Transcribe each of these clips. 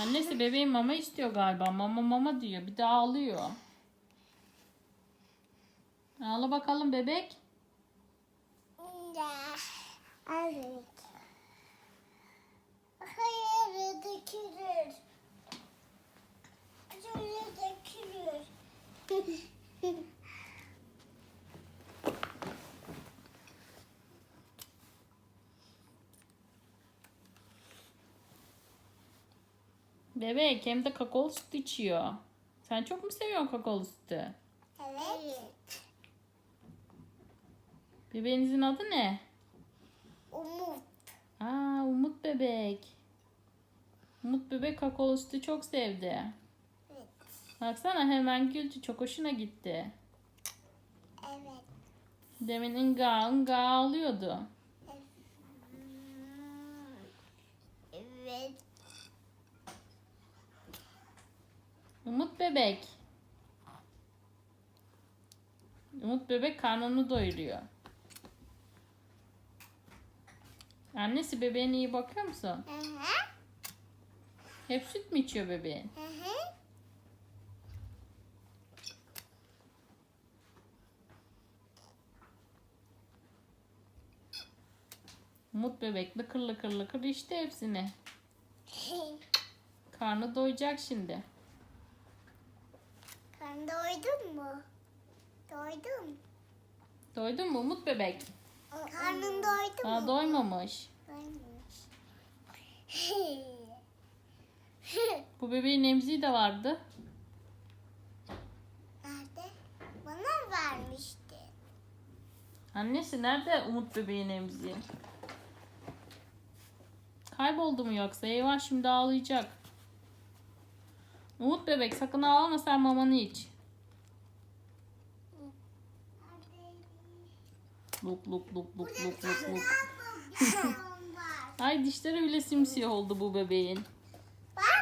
Annesi bebeğin mama istiyor galiba. Mama mama diyor. Bir de ağlıyor. Ağla bakalım bebek. Evet. Hayır dökülür. Şöyle dökülür. Bebek hem de kakaolu süt içiyor. Sen çok mu seviyorsun kakaolu sütü? Evet. Bebeğinizin adı ne? Umut. Aa Umut bebek. Umut bebek kakaolu sütü çok sevdi. Evet. Baksana hemen güldü. Çok hoşuna gitti. Evet. Demin ınga ınga ağlıyordu. Evet. Umut bebek. Umut bebek karnını doyuruyor. Annesi bebeğine iyi bakıyor musun? Hı hı. Hep süt mü içiyor bebeğin? Hı hı. Umut bebek lıkır lıkır lıkır içti hepsini. Karnı doyacak şimdi. Sen doydun mu? Doydum. Doydun mu Umut bebek? Karnın doydu mu? doymamış. Doymuş. Bu bebeğin emziği de vardı. Nerede? Bana vermişti. Annesi nerede Umut bebeğin emziği? Kayboldu mu yoksa? Eyvah şimdi ağlayacak. Umut bebek sakın ağlama sen mamanı iç. Luk luk luk luk luk luk luk. Ay dişleri bile simsiyah oldu bu bebeğin.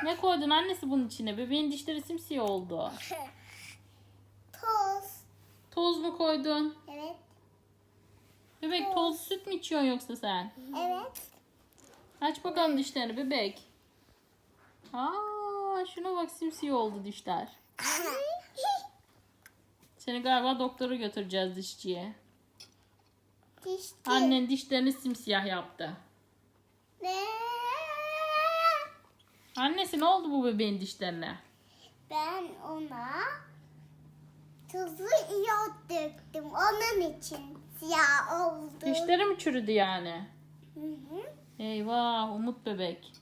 Ne koydun annesi bunun içine? Bebeğin dişleri simsiyah oldu. Toz. Toz mu koydun? Evet. Bebek toz süt mü içiyorsun yoksa sen? Evet. Aç bakalım dişlerini bebek. Aa, şuna bak simsiyah oldu dişler. Seni galiba doktora götüreceğiz dişçiye. Dişti. Annen dişlerini simsiyah yaptı. Ne? Annesi ne oldu bu bebeğin dişlerine? Ben ona tuzlu iyot döktüm. Onun için siyah oldu. Dişleri mi çürüdü yani? Hı hı. Eyvah Umut bebek.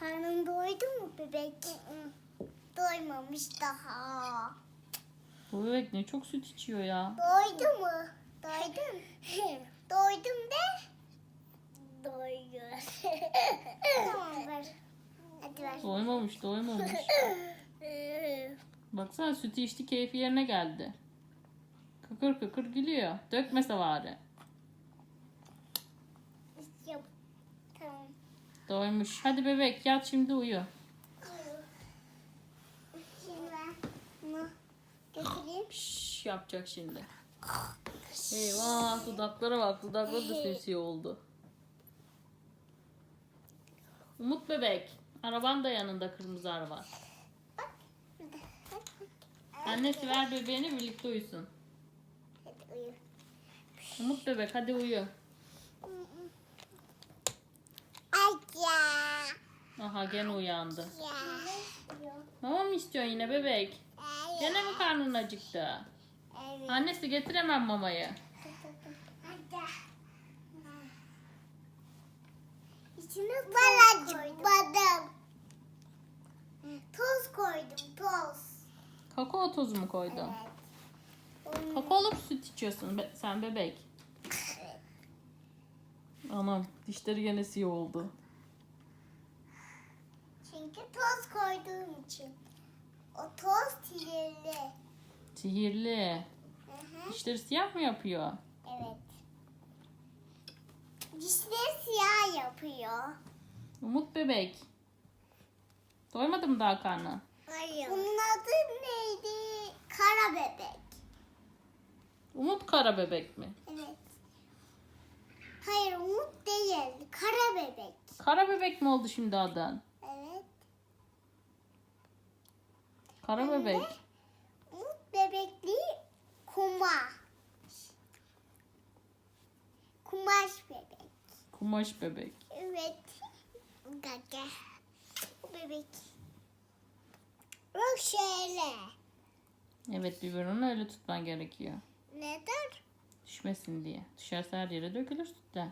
Karnın doydu mu bebek? Doymamış daha. Bu bebek ne çok süt içiyor ya. Doydu mu? Doydum. Doydum de. Doydu. tamam ver. Hadi ver. Doymamış doymamış. Baksana sütü içti keyfi yerine geldi. Kıkır kıkır gülüyor. Dökmese bari. Yap. Tamam. Doymuş. Hadi bebek yat şimdi uyu. Şimdi ben bunu götüreyim. Şşş yapacak şimdi. Eyvah dudaklara bak. Dudakları da simsiyah oldu. Umut bebek. Araban da yanında kırmızı araba. Annesi ver bebeğini birlikte uyusun. Hadi uyu. Umut bebek hadi uyu. Ay ya. Aha gene uyandı. Ya. Mama mı istiyorsun yine bebek? Gene mi karnın acıktı? Evet. Annesi getiremem mamayı. İçine tuz koydum. Tuz koydum, toz. Kakao tozu mu koydun? Evet. Kakaolu süt içiyorsun be- sen bebek. Anam dişleri gene siyah oldu. Çünkü toz koyduğum için. O toz sihirli. Sihirli. Hı hı. Dişleri siyah mı yapıyor? Evet. Dişleri siyah yapıyor. Umut bebek. Doymadı mı daha karnı? Hayır. Bunun adı neydi? Kara bebek. Umut kara bebek mi? Evet. Hayır Umut değil. Kara bebek. Kara bebek mi oldu şimdi adın? Evet. Kara bebek. Umut bebekli kumaş. Kumaş bebek. Kumaş bebek. Evet. Gaga. Bu bebek. Bak şöyle. Evet biberonu öyle tutman gerekiyor. Neden? Düşmesin diye. Düşerse her yere dökülür sütler.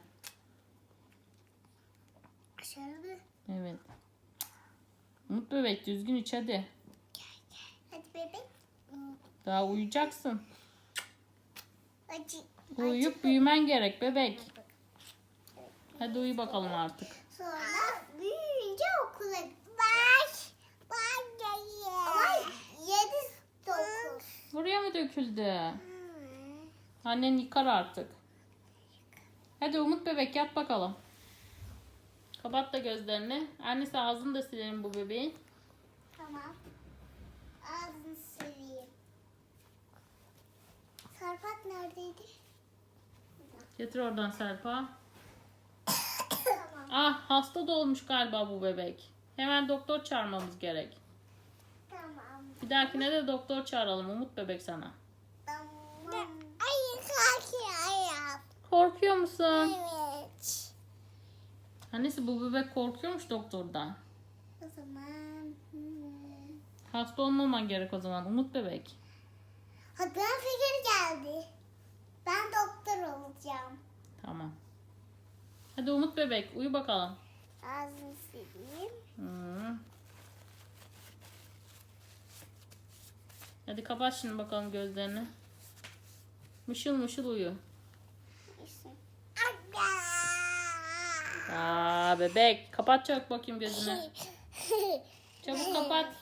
Şöyle. Evet. Umut bebek düzgün iç hadi. Daha uyuyacaksın. Acı. Uyuyup büyümen gerek bebek. Hadi uyu bakalım artık. Sonra büyüyünce okula baş. Baş Ama yedi dokuz. Buraya mı döküldü? Annen yıkar artık. Hadi Umut bebek yat bakalım. Kapat da gözlerini. Annesi ağzını da silelim bu bebeğin. Tamam. Ağzını sileyim. Sarpat neredeydi? Getir oradan Serpa. tamam. Ah hasta da olmuş galiba bu bebek. Hemen doktor çağırmamız gerek. Tamam. Bir dahakine de doktor çağıralım Umut bebek sana. Tamam. Ay kalkıyor ayağım. Korkuyor musun? Evet. Annesi bu bebek korkuyormuş doktordan. O zaman. hmm. Hasta olmaman gerek o zaman Umut bebek. Aklıma fikir geldi. Ben doktor olacağım. Tamam. Hadi Umut bebek uyu bakalım. Ağzını sileyim. Hı. Hadi kapat şimdi bakalım gözlerini. Mışıl mışıl uyu. Aa bebek kapat çabuk bakayım gözünü. Çabuk kapat.